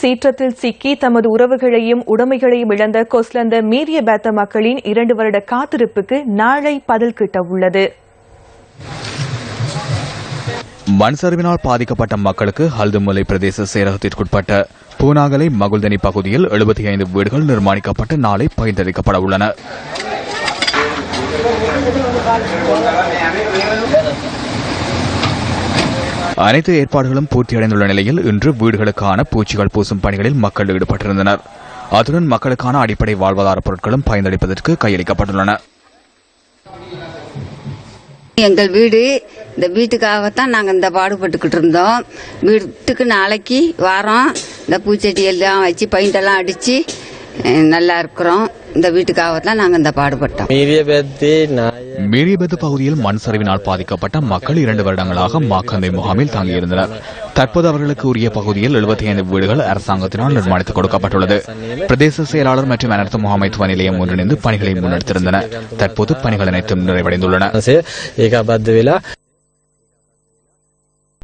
சீற்றத்தில் சிக்கி தமது உறவுகளையும் உடைமைகளையும் இழந்த கொஸ்லந்த மீரிய பேத்த மக்களின் இரண்டு வருட காத்திருப்புக்கு நாளை பதில் கிட்ட உள்ளது. மண் சரிவினால் பாதிக்கப்பட்ட மக்களுக்கு ஹல்துமலை பிரதேச செயலகத்திற்குட்பட்ட பூனாகலை மகுல்தனி பகுதியில் 75 ஐந்து வீடுகள் நிர்மாணிக்கப்பட்டு நாளை பகிர்ந்தளிக்கப்பட உள்ளன. அனைத்து ஏற்பாடுகளும் பூர்த்தியடைந்துள்ள நிலையில் இன்று வீடுகளுக்கான பூச்சிகள் பூசும் பணிகளில் மக்கள் ஈடுபட்டிருந்தனர். அத்துடன் மக்களுக்கான அடிப்படை வாழ்வாதார பொருட்களும் பயனளிப்பதற்கு கையளிக்கப்பட்டுள்ளன. எங்கள் வீடு இந்த வீட்டுக்காகத்தான் நாங்கள் இந்த பாடுபட்டுக்கிட்டு இருந்தோம். வீட்டுக்கு நாளைக்கு வாரம் இந்த பூச்செடி எல்லாம் வச்சு பெயிண்டெல்லாம் அடித்து நல்லா இருக்கிறோம். இந்த வீட்டுக்காக தான் இந்த பாடுபட்டோம். மீரியபெத்து பகுதியில் மண் சரிவினால் பாதிக்கப்பட்ட மக்கள் இரண்டு வருடங்களாக மாக்கந்தை முகாமில் தங்கியிருந்தனர். தற்போது அவர்களுக்கு உரிய பகுதியில் எழுபத்தி ஐந்து வீடுகள் அரசாங்கத்தினால் நிர்மாணித்துக் கொடுக்கப்பட்டுள்ளது. பிரதேச செயலாளர் மற்றும் அனர்த்த முகாமைத்துவ நிலையம் ஒன்றிணைந்து பணிகளை முன்னெடுத்திருந்தன தற்போது பணிகள் அனைத்தும் நிறைவடைந்துள்ளன.